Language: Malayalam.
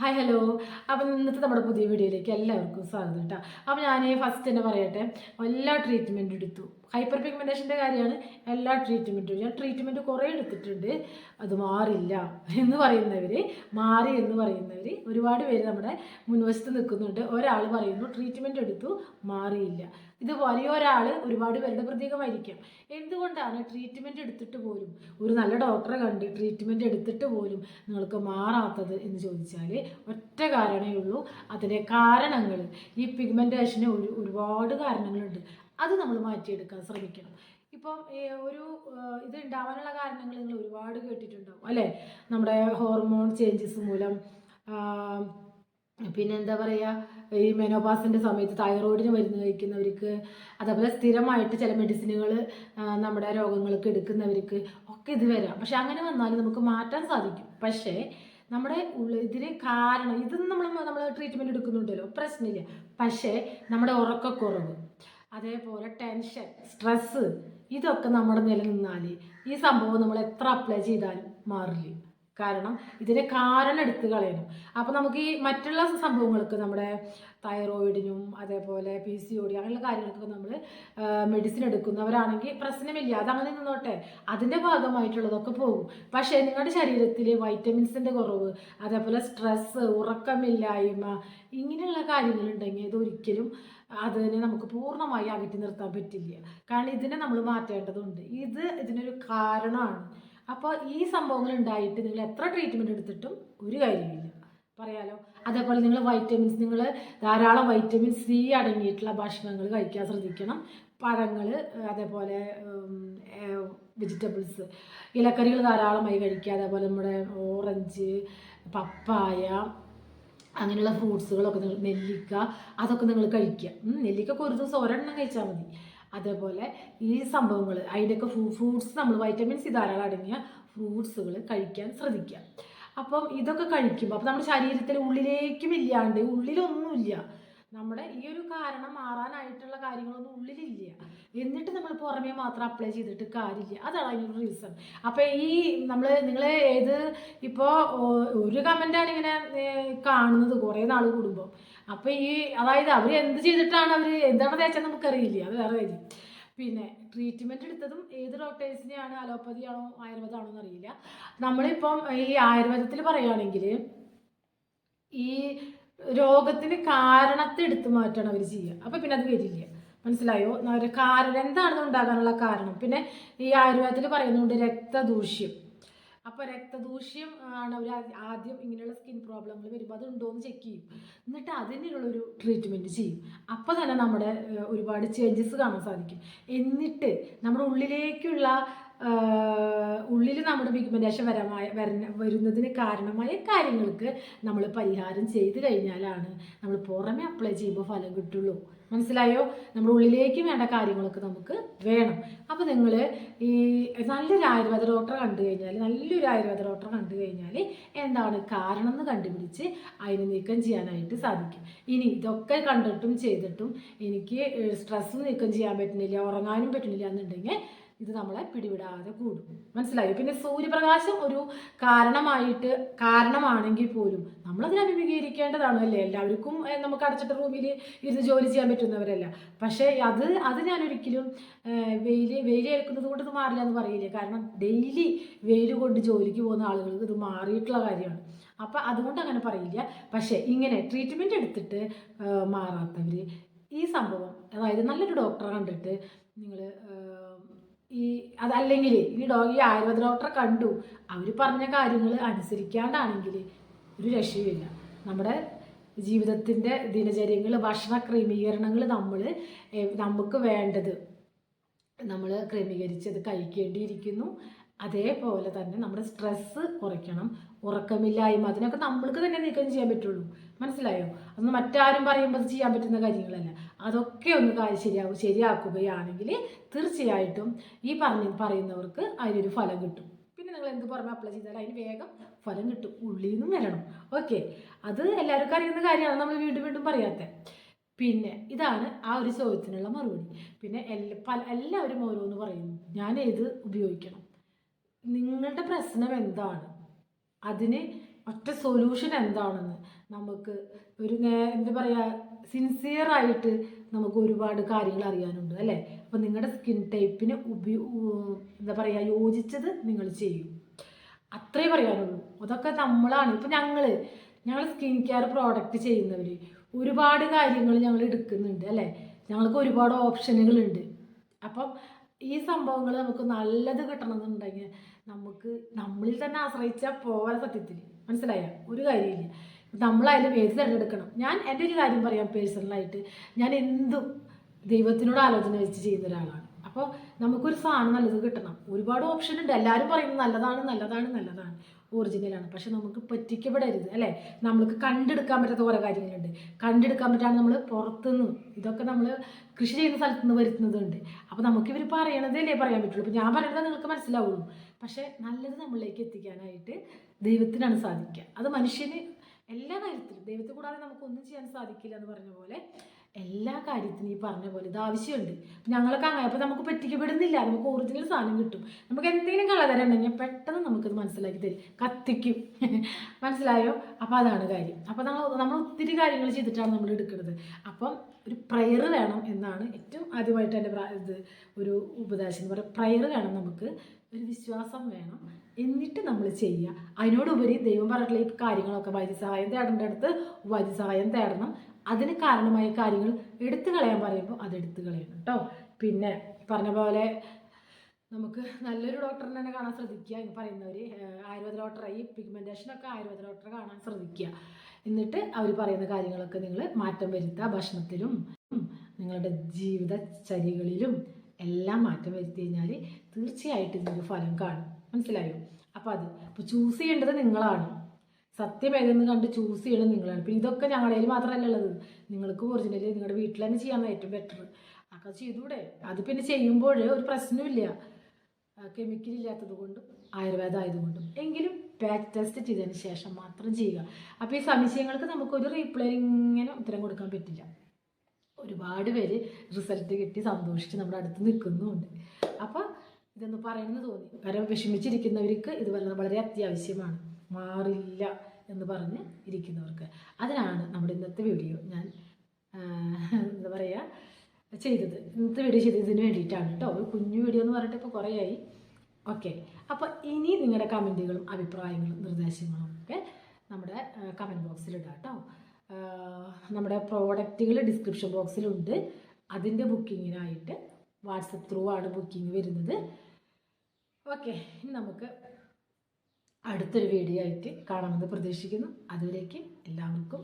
ഹായ് ഹലോ അപ്പം ഇന്നത്തെ നമ്മുടെ പുതിയ വീഡിയോയിലേക്ക് എല്ലാവർക്കും സ്വാഗതം കേട്ടോ. അപ്പം ഞാൻ ഫസ്റ്റ് തന്നെ പറയട്ടെ എല്ലാ ട്രീറ്റ്മെന്റും എടുത്തു. ഹൈപ്പർ പിഗ്മെന്റേഷന്റെ കാര്യമാണ് എല്ലാ ട്രീറ്റ്മെന്റും ഞാൻ ട്രീറ്റ്മെന്റ് കുറേ എടുത്തിട്ടുണ്ട്. അത് മാറില്ല എന്ന് പറയുന്നവർ മാറി എന്ന് പറയുന്നവർ ഒരുപാട് പേര് നമ്മുടെ മുൻവശത്ത് നിൽക്കുന്നുണ്ട്. ഒരാൾ പറയുന്നു ട്രീറ്റ്മെന്റ് എടുത്തു മാറിയില്ല. ഇത് വലിയ ഒരാൾ ഒരുപാട് പേരുടെ പ്രതീകമായിരിക്കാം. എന്തുകൊണ്ടാണ് ട്രീറ്റ്മെന്റ് എടുത്തിട്ട് പോലും ഒരു നല്ല ഡോക്ടറെ കണ്ട് ട്രീറ്റ്മെന്റ് എടുത്തിട്ട് പോലും നിങ്ങൾക്ക് മാറാത്തത് എന്ന് ചോദിച്ചാൽ ഒറ്റ കാരണമേ ഉള്ളൂ. അതിന്റെ കാരണങ്ങൾ ഈ പിഗ്മെന്റേഷന് ഒരു ഒരുപാട് കാരണങ്ങളുണ്ട്. അത് നമ്മൾ മാറ്റിയെടുക്കാൻ ശ്രമിക്കണം. ഇപ്പം ഒരു ഇത് ഉണ്ടാവാനുള്ള കാരണങ്ങൾ നിങ്ങൾ ഒരുപാട് കേട്ടിട്ടുണ്ടാവും അല്ലേ? നമ്മുടെ ഹോർമോൺ ചേഞ്ചസ് മൂലം പിന്നെ എന്താ പറയുക ഈ മെനോപാസിന്റെ സമയത്ത് തൈറോയിഡിന് മരുന്ന് കഴിക്കുന്നവർക്ക് അതേപോലെ സ്ഥിരമായിട്ട് ചില മെഡിസിനുകൾ നമ്മുടെ രോഗങ്ങൾക്ക് എടുക്കുന്നവർക്ക് ഒക്കെ ഇത് വരാം. പക്ഷെ അങ്ങനെ വന്നാൽ നമുക്ക് മാറ്റാൻ സാധിക്കും. പക്ഷേ നമ്മുടെ ഉള്ള ഇതിന് കാരണം ഇതൊന്നും നമ്മൾ നമ്മൾ ട്രീറ്റ്മെന്റ് എടുക്കുന്നുണ്ടല്ലോ പ്രശ്നമില്ല. പക്ഷേ നമ്മുടെ ഉറക്കക്കുറവ് അതേപോലെ ടെൻഷൻ സ്ട്രെസ്സ് ഇതൊക്കെ നമ്മുടെ നിലനിന്നാൽ ഈ സംഭവം നമ്മൾ എത്ര അപ്ലൈ ചെയ്താലും മാറില്ല. കാരണം ഇതിന് കാരണം എടുത്തു കളയണം. അപ്പോൾ നമുക്ക് ഈ മറ്റുള്ള സംഭവങ്ങൾക്ക് നമ്മുടെ തൈറോയിഡിനും അതേപോലെ പി സി ഒ ഡി അങ്ങനെയുള്ള കാര്യങ്ങൾക്കൊക്കെ നമ്മൾ മെഡിസിൻ എടുക്കുന്നവരാണെങ്കിൽ പ്രശ്നമില്ല. അതങ്ങനെ നിന്നോട്ടെ. അതിന്റെ ഭാഗമായിട്ടുള്ളതൊക്കെ പോകും. പക്ഷേ നിങ്ങളുടെ ശരീരത്തിൽ വൈറ്റമിൻസിന്റെ കുറവ് അതേപോലെ സ്ട്രെസ്സ് ഉറക്കമില്ലായ്മ ഇങ്ങനെയുള്ള കാര്യങ്ങളുണ്ടെങ്കിൽ ഇതൊരിക്കലും അതിനെ നമുക്ക് പൂർണമായി അകറ്റി നിർത്താൻ പറ്റില്ല. കാരണം ഇതിനെ നമ്മൾ മാറ്റേണ്ടതുണ്ട്. ഇത് ഇതിനൊരു കാരണമാണ്. അപ്പോൾ ഈ സംഭവങ്ങൾ ഉണ്ടായിട്ട് നിങ്ങൾ എത്ര ട്രീറ്റ്മെന്റ് എടുത്തിട്ടും ഒരു കാര്യമില്ല പറയാലോ? അതേപോലെ നിങ്ങൾ വൈറ്റമിൻസ് നിങ്ങൾ ധാരാളം വൈറ്റമിൻ സി അടങ്ങിയിട്ടുള്ള ഭക്ഷണങ്ങൾ കഴിക്കാൻ ശ്രദ്ധിക്കണം. പഴങ്ങൾ അതേപോലെ വെജിറ്റബിൾസ് ഇലക്കറികൾ ധാരാളമായി കഴിക്കുക. അതേപോലെ നമ്മുടെ ഓറഞ്ച് പപ്പായ അങ്ങനെയുള്ള ഫ്രൂട്ട്സുകളൊക്കെ നിങ്ങൾ നെല്ലിക്ക അതൊക്കെ നിങ്ങൾ കഴിക്കുക. നെല്ലിക്ക ഒരു ദിവസം ഒരെണ്ണം കഴിച്ചാൽ മതി. അതേപോലെ ഈ സംഭവങ്ങൾ അതിന്റെയൊക്കെ ഫ്രൂട്ട്സ് നമ്മൾ വൈറ്റമിൻസ് ധാരാളം അടങ്ങിയ ഫ്രൂട്ട്സുകൾ കഴിക്കാൻ ശ്രദ്ധിക്കുക. അപ്പം ഇതൊക്കെ കഴിക്കുമ്പോൾ അപ്പം നമ്മുടെ ശരീരത്തിൽ ഉള്ളിലേക്കും ഇല്ലാണ്ട് ഉള്ളിലൊന്നുമില്ല. നമ്മുടെ ഈ ഒരു കാരണം മാറാനായിട്ടുള്ള കാര്യങ്ങളൊന്നും ഉള്ളിലില്ല. എന്നിട്ട് നമ്മൾ പുറമേ മാത്രം അപ്ലൈ ചെയ്തിട്ട് കാര്യമില്ല. അതാണ് അതിനൊരു റീസൺ അപ്പോൾ ഈ നമ്മൾ നിങ്ങൾ ഏത് ഇപ്പോൾ ഒരു കമന്റാണ് ഇങ്ങനെ കാണുന്നത് കുറേ നാൾ കൂടുമ്പോൾ അപ്പോൾ ഈ അതായത് അവർ എന്ത് ചെയ്തിട്ടാണ് അവർ എന്താണ് തേച്ചത് നമുക്കറിയില്ല. അത് വേറെ കാര്യം. പിന്നെ ട്രീറ്റ്മെന്റ് എടുത്തതും ഏത് ഡോക്ടേഴ്സിനെയാണ് അലോപ്പതി ആണോ ആയുർവേദമാണോ എന്നറിയില്ല. നമ്മളിപ്പം ഈ ആയുർവേദത്തിൽ പറയുകയാണെങ്കിൽ ഈ രോഗത്തിന് കാരണത്തെ എടുത്തു മാറ്റണം അവർ ചെയ്യുക. അപ്പോൾ പിന്നെ അത് വരില്ല. മനസ്സിലായോ? ഒരു കാരണം എന്താണ് ഉണ്ടാകാനുള്ള കാരണം? പിന്നെ ഈ ആയുർവേദത്തിൽ പറയുന്നുണ്ട് രക്തദൂഷ്യം. അപ്പോൾ രക്തദൂഷ്യം ആണ് അവർ ആദ്യം ഇങ്ങനെയുള്ള സ്കിൻ പ്രോബ്ലങ്ങൾ വരുമ്പോൾ അത് ഉണ്ടോ എന്ന് ചെക്ക് ചെയ്യും. എന്നിട്ട് അതിനുള്ളൊരു ട്രീറ്റ്മെന്റ് ചെയ്യും. അപ്പോൾ തന്നെ നമ്മുടെ ഒരുപാട് ചേഞ്ചസ് കാണാൻ സാധിക്കും. എന്നിട്ട് നമ്മുടെ ഉള്ളിലേക്കുള്ള ഉള്ളിൽ നമ്മുടെ പിഗ്മെന്റേഷൻ വരമായ വരുന്ന വരുന്നതിന് കാരണമായ കാര്യങ്ങൾക്ക് നമ്മൾ പരിഹാരം ചെയ്ത് കഴിഞ്ഞാലാണ് നമ്മൾ പുറമെ അപ്ലൈ ചെയ്യുമ്പോൾ ഫലം കിട്ടുള്ളൂ. മനസ്സിലായോ? നമ്മുടെ ഉള്ളിലേക്ക് വേണ്ട കാര്യങ്ങളൊക്കെ നമുക്ക് വേണം. അപ്പോൾ നിങ്ങൾ ഈ നല്ലൊരു ആയുർവേദ ഡോക്ടറെ കണ്ടു കഴിഞ്ഞാൽ നല്ലൊരു ആയുർവേദ ഡോക്ടറെ കണ്ടു കഴിഞ്ഞാൽ എന്താണ് കാരണം എന്ന് കണ്ടുപിടിച്ച് അതിനെ നീക്കം ചെയ്യാനായിട്ട് സാധിക്കും. ഇനി ഇതൊക്കെ കണ്ടിട്ടും ചെയ്തിട്ടും എനിക്ക് സ്ട്രെസ് നീക്കം ചെയ്യാൻ പറ്റുന്നില്ല ഉറങ്ങാനും പറ്റുന്നില്ല എന്നുണ്ടെങ്കിൽ ഇത് നമ്മളെ പിടിവിടാതെ കൂടും. മനസ്സിലായി? പിന്നെ സൂര്യപ്രകാശം ഒരു കാരണമായിട്ട് കാരണമാണെങ്കിൽ പോലും നമ്മളതിനെ അഭിമുഖീകരിക്കേണ്ടതാണ് അല്ലേ? എല്ലാവർക്കും നമുക്ക് അടച്ചിട്ട റൂമിൽ ഇരുന്ന് ജോലി ചെയ്യാൻ പറ്റുന്നവരല്ല. പക്ഷേ അത് അത് ഞാനൊരിക്കലും വെയിൽ ഏൽക്കുന്നത് കൊണ്ട് ഇത് മാറില്ല എന്ന് പറയില്ല. കാരണം ഡെയിലി വെയിൽ കൊണ്ട് ജോലിക്ക് പോകുന്ന ആളുകൾക്ക് ഇത് മാറിയിട്ടുള്ള കാര്യമാണ്. അപ്പം അതുകൊണ്ട് അങ്ങനെ പറയില്ല. പക്ഷേ ഇങ്ങനെ ട്രീറ്റ്മെന്റ് എടുത്തിട്ട് മാറാത്തവർ ഈ സംഭവം അതായത് നല്ലൊരു ഡോക്ടറെ കണ്ടിട്ട് നിങ്ങൾ ഈ അതല്ലെങ്കിൽ ഈ ഡോ ഈ ആയുർവേദ ഡോക്ടറെ കണ്ടു. അവർ പറഞ്ഞ കാര്യങ്ങൾ അനുസരിക്കാണ്ടാണെങ്കിൽ ഒരു രക്ഷയുമില്ല. നമ്മുടെ ജീവിതത്തിന്റെ ദിനചര്യങ്ങൾ ഭക്ഷണ ക്രമീകരണങ്ങൾ നമ്മൾ നമുക്ക് വേണ്ടത് നമ്മൾ ക്രമീകരിച്ചത് കഴിക്കേണ്ടിയിരിക്കുന്നു. അതേപോലെ തന്നെ നമ്മുടെ സ്ട്രെസ്സ് കുറയ്ക്കണം. ഉറക്കമില്ലായ്മ അതിനൊക്കെ നമ്മൾക്ക് തന്നെ നീക്കം ചെയ്യാൻ പറ്റുള്ളൂ. മനസ്സിലായോ? അതൊന്നും മറ്റാരും പറയുമ്പോൾ ചെയ്യാൻ പറ്റുന്ന കാര്യങ്ങളല്ല അതൊക്കെ ഒന്ന് ശരിയാവും ശരിയാക്കുകയാണെങ്കിൽ തീർച്ചയായിട്ടും ഈ പറഞ്ഞ പറയുന്നവർക്ക് അതിനൊരു ഫലം കിട്ടും. പിന്നെ നിങ്ങൾ എന്ത് പുറമെ അപ്ലൈ ചെയ്താൽ അതിന് വേഗം ഫലം കിട്ടും. ഉള്ളിൽ നിന്നും വരണം. ഓക്കെ അത് എല്ലാവർക്കും അറിയുന്ന കാര്യമാണ്. നമ്മൾ വീണ്ടും വീണ്ടും പറയാത്തത് പിന്നെ ഇതാണ് ആ ഒരു ചോദ്യത്തിനുള്ള മറുപടി. പിന്നെ എല്ലാ എല്ലാവരും ഓരോന്ന് പറയുന്നു. ഞാൻ ഏത് ഉപയോഗിക്കണം? നിങ്ങളുടെ പ്രശ്നം എന്താണ്? അതിന് ഒറ്റ സൊല്യൂഷൻ എന്താണെന്ന്. നമുക്ക് ഒരു നേ എന്താ പറയുക സിൻസിയറായിട്ട് നമുക്ക് ഒരുപാട് കാര്യങ്ങൾ അറിയാനുണ്ട് അല്ലേ? അപ്പോൾ നിങ്ങളുടെ സ്കിൻ ടൈപ്പിന് ഉപയോ എന്താ പറയുക യോജിച്ചത് നിങ്ങൾ ചെയ്യും. അത്രേ പറയാനുള്ളൂ. അതൊക്കെ നമ്മളാണ്. ഇപ്പം ഞങ്ങൾ ഞങ്ങൾ സ്കിൻ കെയർ പ്രോഡക്റ്റ് ചെയ്യുന്നവർ ഒരുപാട് കാര്യങ്ങൾ ഞങ്ങൾ എടുക്കുന്നുണ്ട് അല്ലേ? ഞങ്ങൾക്ക് ഒരുപാട് ഓപ്ഷനുകളുണ്ട്. അപ്പം ഈ സംഭവങ്ങൾ നമുക്ക് നല്ലത് കിട്ടണമെന്നുണ്ടെങ്കിൽ നമുക്ക് നമ്മളിൽ തന്നെ ആശ്രയിച്ചാൽ പോകാൻ സത്യത്തിൽ മനസ്സിലായ? ഒരു കാര്യമില്ല നമ്മളായാലും ഏത് തിരഞ്ഞെടുക്കണം? ഞാൻ എന്റെ ഒരു കാര്യം പറയാം പേഴ്സണലായിട്ട് ഞാൻ എന്തും ദൈവത്തിനോട് ആലോചന വെച്ച് ചെയ്യുന്ന ഒരാളാണ്. അപ്പോൾ നമുക്കൊരു സാധനം നല്ലത് കിട്ടണം. ഒരുപാട് ഓപ്ഷൻ ഉണ്ട്. എല്ലാവരും പറയുന്നത് നല്ലതാണ് നല്ലതാണ് നല്ലതാണ്. ഒറിജിനലാണ് പക്ഷെ നമുക്ക് പറ്റിക്കപ്പെടരുത് അല്ലേ? നമുക്ക് കണ്ടെടുക്കാൻ പറ്റാത്ത കുറേ കാര്യങ്ങളുണ്ട്. കണ്ടെടുക്കാൻ പറ്റാതെ നമ്മൾ പുറത്തുനിന്ന് ഇതൊക്കെ നമ്മൾ കൃഷി ചെയ്യുന്ന സ്ഥലത്ത് നിന്ന് വരുത്തുന്നതുണ്ട്. അപ്പോൾ നമുക്ക് ഇവർ പറയണതല്ലേ പറയാൻ പറ്റുള്ളൂ. അപ്പോൾ ഞാൻ പറയുന്നത് നിങ്ങൾക്ക് മനസ്സിലാവുള്ളൂ. പക്ഷേ നല്ലത് നമ്മളിലേക്ക് എത്തിക്കാനായിട്ട് ദൈവത്തിനാണ് സാധിക്കുക. അത് മനുഷ്യന് എല്ലാ കാര്യത്തിലും ദൈവത്തെ കൂടാതെ നമുക്കൊന്നും ചെയ്യാൻ സാധിക്കില്ല എന്ന് പറഞ്ഞ പോലെ എല്ലാ കാര്യത്തിനും ഈ പറഞ്ഞ പോലെ ഇത് ആവശ്യമുണ്ട്. ഞങ്ങളൊക്കെ അങ്ങനെ. അപ്പോൾ നമുക്ക് പറ്റിക്കപ്പെടുന്നില്ല. നമുക്ക് ഒറിജിനൽ സാധനം കിട്ടും. നമുക്ക് എന്തെങ്കിലും കളതരം ഉണ്ടെങ്കിൽ പെട്ടെന്ന് നമുക്കത് മനസ്സിലാക്കി തരും. കത്തിക്കും. മനസ്സിലായോ? അപ്പോൾ അതാണ് കാര്യം. അപ്പോൾ നമ്മൾ നമ്മൾ ഒത്തിരി കാര്യങ്ങൾ ചെയ്തിട്ടാണ് നമ്മൾ എടുക്കുന്നത്. അപ്പം ഒരു പ്രയർ വേണം എന്നാണ് ഏറ്റവും ആദ്യമായിട്ട് എന്റെ ഇത് ഒരു ഉപദേശം എന്ന് പറയുക പ്രയർ വേണം നമുക്ക് ഒരു വിശ്വാസം വേണം. എന്നിട്ട് നമ്മൾ ചെയ്യുക അതിനോടുപരി ദൈവം പറഞ്ഞിട്ടുള്ള ഈ കാര്യങ്ങളൊക്കെ വൈദ്യസഹായം തേടേണ്ട അടുത്ത് വൈദ്യസഹായം തേടണം. അതിന് കാരണമായ കാര്യങ്ങൾ എടുത്തു കളയാൻ പറയുമ്പോൾ അത് എടുത്തു കളയണം കേട്ടോ പിന്നെ പറഞ്ഞ പോലെ നമുക്ക് നല്ലൊരു ഡോക്ടറിനെ തന്നെ കാണാൻ ശ്രദ്ധിക്കുക എന്ന് പറയുന്നവർ ആയുർവേദ ഡോക്ടറെ ഈ പിഗ്മെന്റേഷനൊക്കെ ആയുർവേദ ഡോക്ടറെ കാണാൻ ശ്രദ്ധിക്കുക. എന്നിട്ട് അവർ പറയുന്ന കാര്യങ്ങളൊക്കെ നിങ്ങൾ മാറ്റം വരുത്തുക ഭക്ഷണത്തിലും നിങ്ങളുടെ ജീവിതചര്യകളിലും എല്ലാം മാറ്റം വരുത്തി കഴിഞ്ഞാൽ തീർച്ചയായിട്ടും ഇതിന്റെ ഫലം കാണും. മനസ്സിലായോ? അപ്പോൾ അത്. അപ്പോൾ ചൂസ് ചെയ്യേണ്ടത് നിങ്ങളാണ്. സത്യം ഏതെന്ന് കണ്ട് ചൂസ് ചെയ്യണം നിങ്ങളാണ്. പിന്നെ ഇതൊക്കെ ഞങ്ങളുടെ കയ്യിൽ മാത്രമല്ല ഉള്ളത്. നിങ്ങൾക്ക് ഒറിജിനൽ നിങ്ങളുടെ വീട്ടിൽ തന്നെ ചെയ്യാൻ ഏറ്റവും ബെറ്റർ അതൊക്കെ ചെയ്തൂടെ? അത് പിന്നെ ചെയ്യുമ്പോൾ ഒരു പ്രശ്നമില്ല കെമിക്കൽ ഇല്ലാത്തത് കൊണ്ടും ആയുർവേദം ആയതുകൊണ്ടും എങ്കിലും ബാക്ക് ടെസ്റ്റ് ചെയ്തതിന് ശേഷം മാത്രം ചെയ്യുക. അപ്പോൾ ഈ സംശയങ്ങൾക്ക് നമുക്കൊരു റീപ്ലൈ ഇങ്ങനെ ഉത്തരം കൊടുക്കാൻ പറ്റില്ല. ഒരുപാട് പേര് റിസൾട്ട് കിട്ടി സന്തോഷിച്ച് നമ്മുടെ അടുത്ത് നിൽക്കുന്നുമുണ്ട്. അപ്പോൾ ഇതൊന്ന് പറയുന്നത് തോന്നി. കാരണം വിഷമിച്ചിരിക്കുന്നവർക്ക് ഇത് വളരെ വളരെ അത്യാവശ്യമാണ്. മാറില്ല എന്ന് പറഞ്ഞ് ഇരിക്കുന്നവർക്ക്. അതിനാണ് നമ്മുടെ ഇന്നത്തെ വീഡിയോ ഞാൻ എന്താ പറയുക ചെയ്തത്. ഇന്നത്തെ വീഡിയോ ചെയ്തതിന് വേണ്ടിയിട്ടാണ് കേട്ടോ. ഒരു കുഞ്ഞു വീഡിയോ എന്ന് പറഞ്ഞിട്ട് ഇപ്പോൾ കുറേയായി. ഓക്കെ അപ്പോൾ ഇനി നിങ്ങളുടെ കമന്റുകളും അഭിപ്രായങ്ങളും നിർദ്ദേശങ്ങളും ഒക്കെ നമ്മുടെ കമന്റ് ബോക്സിൽ ഇടാം കേട്ടോ. നമ്മുടെ പ്രോഡക്റ്റുകൾ ഡിസ്ക്രിപ്ഷൻ ബോക്സിലുണ്ട്. അതിന്റെ ബുക്കിങ്ങിനായിട്ട് വാട്സപ്പ് ത്രൂ ആണ് ബുക്കിംഗ് വരുന്നത്. ഓക്കെ ഇനി നമുക്ക് അടുത്തൊരു വീഡിയോ ആയിട്ട് കാണാമെന്ന് പ്രതീക്ഷിക്കുന്നു. അതുവരേക്കും എല്ലാവർക്കും